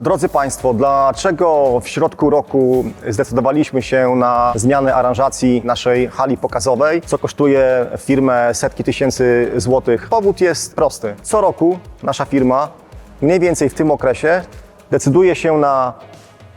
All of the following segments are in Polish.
Drodzy Państwo, dlaczego w środku roku zdecydowaliśmy się na zmianę aranżacji naszej hali pokazowej, co kosztuje firmę setki tysięcy złotych? Powód jest prosty. Co roku nasza firma, mniej więcej w tym okresie, decyduje się na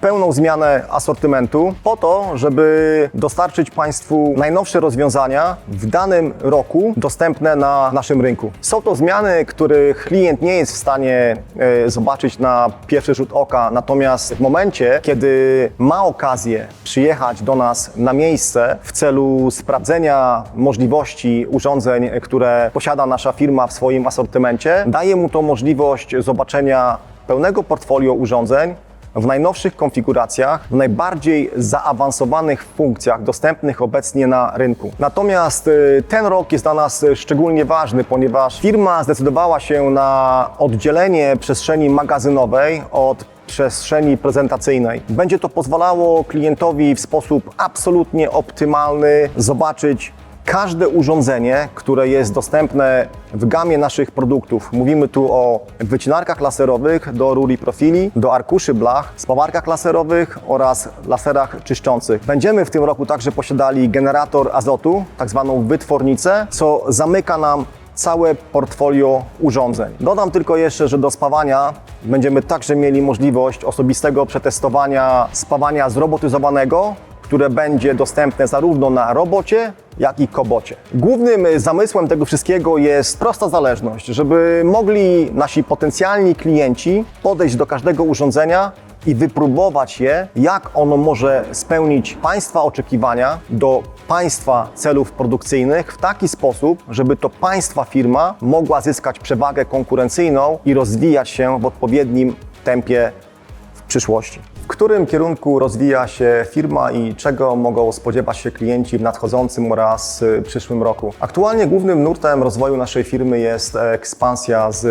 pełną zmianę asortymentu po to, żeby dostarczyć Państwu najnowsze rozwiązania w danym roku dostępne na naszym rynku. Są to zmiany, których klient nie jest w stanie e, zobaczyć na pierwszy rzut oka, natomiast w momencie, kiedy ma okazję przyjechać do nas na miejsce w celu sprawdzenia możliwości urządzeń, które posiada nasza firma w swoim asortymencie, daje mu to możliwość zobaczenia pełnego portfolio urządzeń, w najnowszych konfiguracjach, w najbardziej zaawansowanych funkcjach dostępnych obecnie na rynku. Natomiast y, ten rok jest dla nas szczególnie ważny, ponieważ firma zdecydowała się na oddzielenie przestrzeni magazynowej od przestrzeni prezentacyjnej. Będzie to pozwalało klientowi w sposób absolutnie optymalny zobaczyć każde urządzenie, które jest dostępne w gamie naszych produktów. Mówimy tu o wycinarkach laserowych do rur i profili, do arkuszy blach, spawarkach laserowych oraz laserach czyszczących. Będziemy w tym roku także posiadali generator azotu, tak zwaną wytwornicę, co zamyka nam całe portfolio urządzeń. Dodam tylko jeszcze, że do spawania będziemy także mieli możliwość osobistego przetestowania spawania zrobotyzowanego, które będzie dostępne zarówno na robocie, jak i kobocie. Głównym y, zamysłem tego wszystkiego jest prosta zależność, żeby mogli nasi potencjalni klienci podejść do każdego urządzenia i wypróbować je, jak ono może spełnić Państwa oczekiwania do Państwa celów produkcyjnych w taki sposób, żeby to Państwa firma mogła zyskać przewagę konkurencyjną i rozwijać się w odpowiednim tempie w przyszłości. Którym kierunku rozwija się firma i czego mogą spodziewać się klienci w nadchodzącym oraz y, przyszłym roku? Aktualnie głównym nurtem rozwoju naszej firmy jest ekspansja z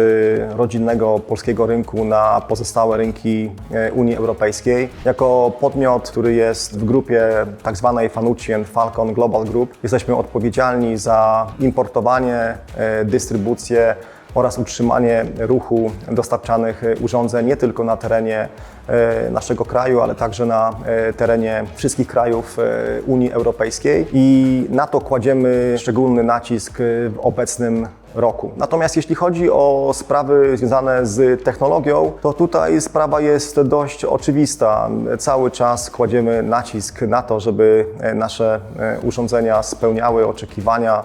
rodzinnego polskiego rynku na pozostałe rynki e, Unii Europejskiej. Jako podmiot, który jest w grupie tak zwanej Fanucien Falcon Global Group, jesteśmy odpowiedzialni za importowanie, e, dystrybucję oraz utrzymanie ruchu dostarczanych e, urządzeń nie tylko na terenie e, naszego kraju, ale także na e, terenie wszystkich krajów Unii Europejskiej i na to kładziemy szczególny nacisk w obecnym roku. Natomiast jeśli chodzi o sprawy związane z technologią, to tutaj sprawa jest dość oczywista. Cały czas kładziemy nacisk na to, żeby nasze urządzenia spełniały oczekiwania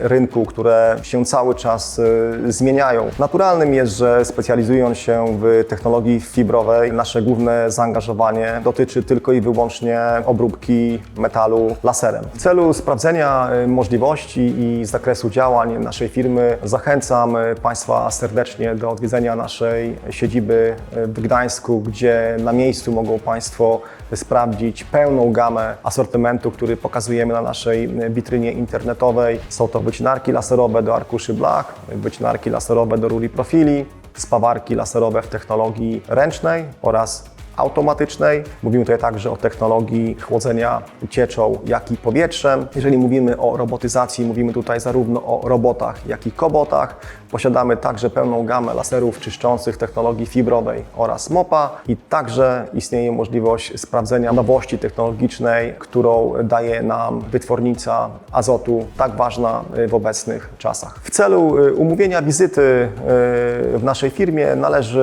rynku, które się cały czas e, zmieniają. Naturalnym jest, że specjalizując się w technologii fibrowej, nasze główne zaangażowanie dotyczy tylko i wyłącznie obróbki metalu laserem. W celu sprawdzenia e, możliwości i zakresu działań naszej firmy zachęcam e, Państwa serdecznie do odwiedzenia naszej siedziby e, w Gdańsku, gdzie na miejscu mogą Państwo sprawdzić pełną gamę asortymentu, który pokazujemy na naszej witrynie internetowej. Są to wycinarki laserowe do arkuszy blach, wycinarki laserowe do rur i profili, spawarki laserowe w technologii ręcznej oraz automatycznej. Mówimy tutaj także o technologii chłodzenia cieczą, jak i powietrzem. Jeżeli mówimy o robotyzacji, mówimy tutaj zarówno o robotach, jak i kobotach. Posiadamy także pełną gamę laserów czyszczących technologii fibrowej oraz MOPA i także istnieje możliwość sprawdzenia nowości technologicznej, którą daje nam wytwornica azotu, tak ważna y, w obecnych czasach. W celu y, umówienia wizyty y, w naszej firmie należy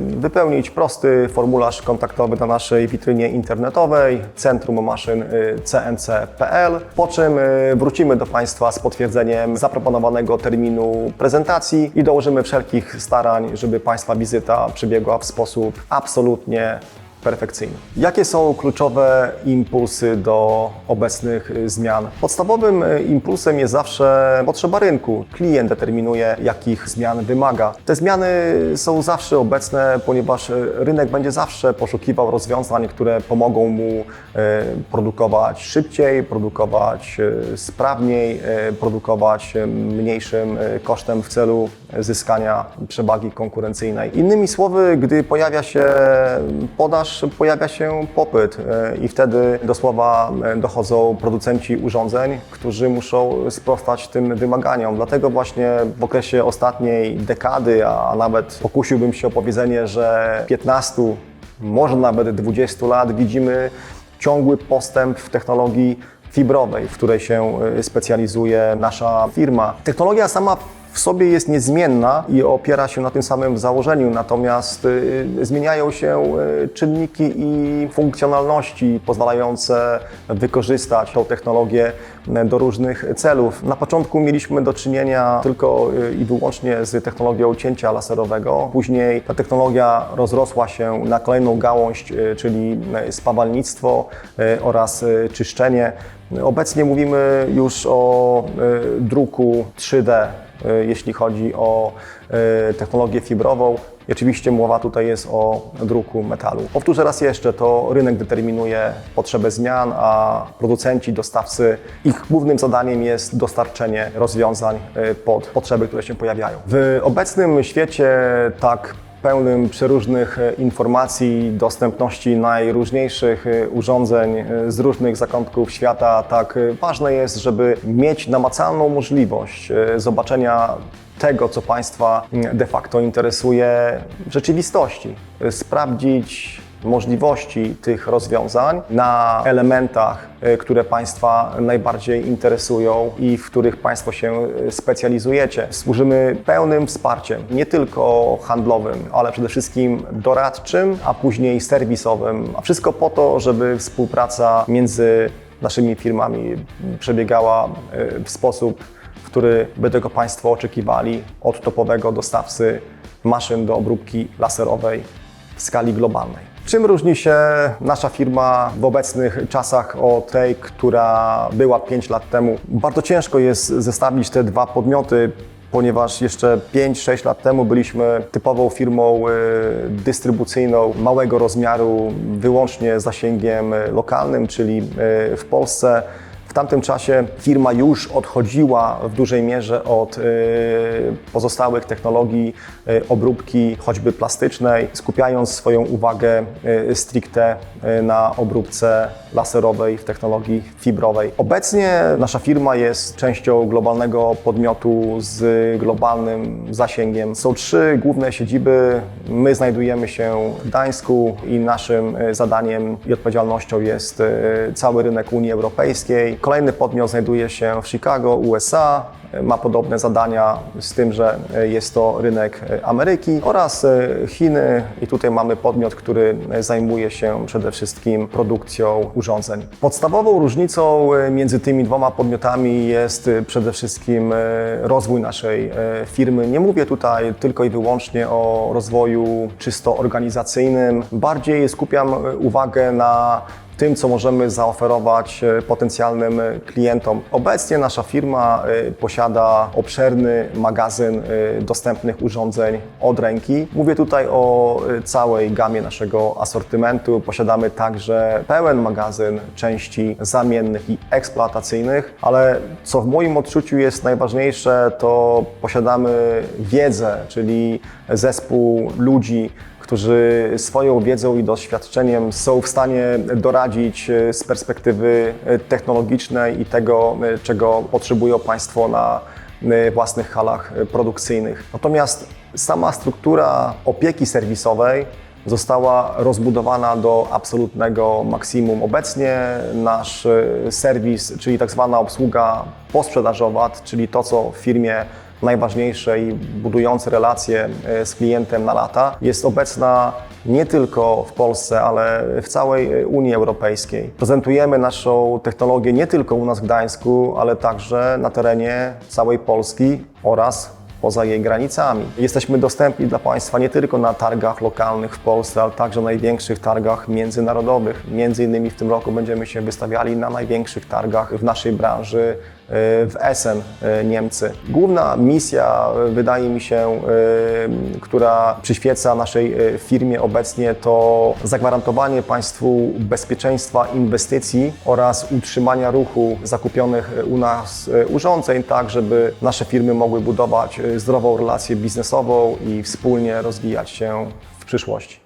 wypełnić prosty formularz kontaktowy na naszej witrynie internetowej Centrum Maszyn CNC.pl, po czym wrócimy do Państwa z potwierdzeniem zaproponowanego terminu prezentacji i dołożymy wszelkich starań, żeby Państwa wizyta przebiegła w sposób absolutnie perfekcyjny. Jakie są kluczowe impulsy do obecnych y, zmian? Podstawowym y, impulsem jest zawsze potrzeba rynku. Klient determinuje, jakich zmian wymaga. Te zmiany są zawsze obecne, ponieważ y, rynek będzie zawsze poszukiwał rozwiązań, które pomogą mu y, produkować szybciej, produkować y, sprawniej, y, produkować y, mniejszym y, kosztem w celu zyskania przewagi konkurencyjnej. Innymi słowy, gdy pojawia się podaż, pojawia się popyt e, i wtedy do słowa e, dochodzą producenci urządzeń, którzy muszą sprostać tym wymaganiom. Dlatego właśnie w okresie ostatniej dekady, a nawet pokusiłbym się o powiedzenie, że 15, może nawet 20 lat widzimy ciągły postęp w technologii fibrowej, w której się y, specjalizuje nasza firma. Technologia sama w sobie jest niezmienna i opiera się na tym samym założeniu, natomiast y, zmieniają się y, czynniki i funkcjonalności pozwalające wykorzystać tą technologię y, do różnych celów. Na początku mieliśmy do czynienia tylko i wyłącznie z technologią cięcia laserowego. Później ta technologia rozrosła się na kolejną gałąź, czyli spawalnictwo oraz czyszczenie. Obecnie mówimy już o druku 3D, y, jeśli chodzi o y, technologię fibrową. I oczywiście mowa tutaj jest o druku metalu. Powtórzę raz jeszcze, to rynek determinuje potrzebę zmian, a producenci, dostawcy, ich głównym zadaniem jest dostarczenie rozwiązań y, pod potrzeby, które się pojawiają. W obecnym świecie tak pełnym przeróżnych e, informacji, dostępności najróżniejszych e, urządzeń e, z różnych zakątków świata, tak ważne jest, żeby mieć namacalną możliwość zobaczenia tego, co Państwa mm, de facto interesuje w rzeczywistości. Sprawdzić możliwości tych rozwiązań na elementach, e, które Państwa najbardziej interesują i w których Państwo się e, specjalizujecie. Służymy pełnym wsparciem, nie tylko handlowym, ale przede wszystkim doradczym, a później serwisowym. A wszystko po to, żeby współpraca między naszymi firmami przebiegała e, w sposób, w który by tego Państwo oczekiwali od topowego dostawcy maszyn do obróbki laserowej w skali globalnej. Czym różni się nasza firma w obecnych czasach od tej, która była 5 lat temu? Bardzo ciężko jest zestawić te dwa podmioty, ponieważ jeszcze 5-6 lat temu byliśmy typową firmą y, dystrybucyjną małego rozmiaru, wyłącznie zasięgiem lokalnym, czyli y, w Polsce. Tamtym czasie firma już odchodziła w dużej mierze od y, pozostałych technologii y, obróbki, choćby plastycznej, skupiając swoją uwagę y, stricte na obróbce laserowej w technologii fibrowej. Obecnie nasza firma jest częścią globalnego podmiotu z globalnym zasięgiem. Są trzy główne siedziby. My znajdujemy się w Gdańsku i naszym zadaniem i odpowiedzialnością jest cały rynek Unii Europejskiej. Kolejny podmiot znajduje się w Chicago, USA. Ma podobne zadania z tym, że jest to rynek Ameryki oraz y, Chiny i tutaj mamy podmiot, który zajmuje się przede wszystkim produkcją urządzeń. Podstawową różnicą y, między tymi dwoma podmiotami jest y, przede wszystkim rozwój naszej firmy. Nie mówię tutaj tylko i wyłącznie o rozwoju czysto organizacyjnym. Bardziej skupiam uwagę na tym, co możemy zaoferować e, potencjalnym e, klientom. Obecnie nasza firma e, posiada obszerny magazyn dostępnych urządzeń od ręki. Mówię tutaj o całej gamie naszego asortymentu. Posiadamy także pełen magazyn części zamiennych i eksploatacyjnych, ale co w moim odczuciu jest najważniejsze, to posiadamy wiedzę, czyli zespół ludzi, którzy swoją wiedzą i doświadczeniem są w stanie doradzić e, z perspektywy e, technologicznej i tego, e, czego potrzebują Państwo na własnych halach produkcyjnych. Natomiast sama struktura opieki serwisowej została rozbudowana do absolutnego maksimum. Obecnie nasz serwis, czyli tak zwana obsługa posprzedażowa, czyli to, co w firmie najważniejsze i budujące relacje e, z klientem na lata, jest obecna nie tylko w Polsce, ale w całej e, Unii Europejskiej. Prezentujemy naszą technologię nie tylko u nas w Gdańsku, ale także na terenie całej Polski oraz poza jej granicami. Jesteśmy dostępni dla Państwa nie tylko na targach lokalnych w Polsce, ale także na największych targach międzynarodowych. Między innymi w tym roku będziemy się wystawiali na największych targach w naszej branży w Essen, e, Niemcy. Główna misja, e, wydaje mi się, e, która przyświeca naszej firmie obecnie, to zagwarantowanie Państwu bezpieczeństwa inwestycji oraz utrzymania ruchu zakupionych u nas urządzeń, tak żeby nasze firmy mogły budować zdrową relację biznesową i wspólnie rozwijać się w przyszłości.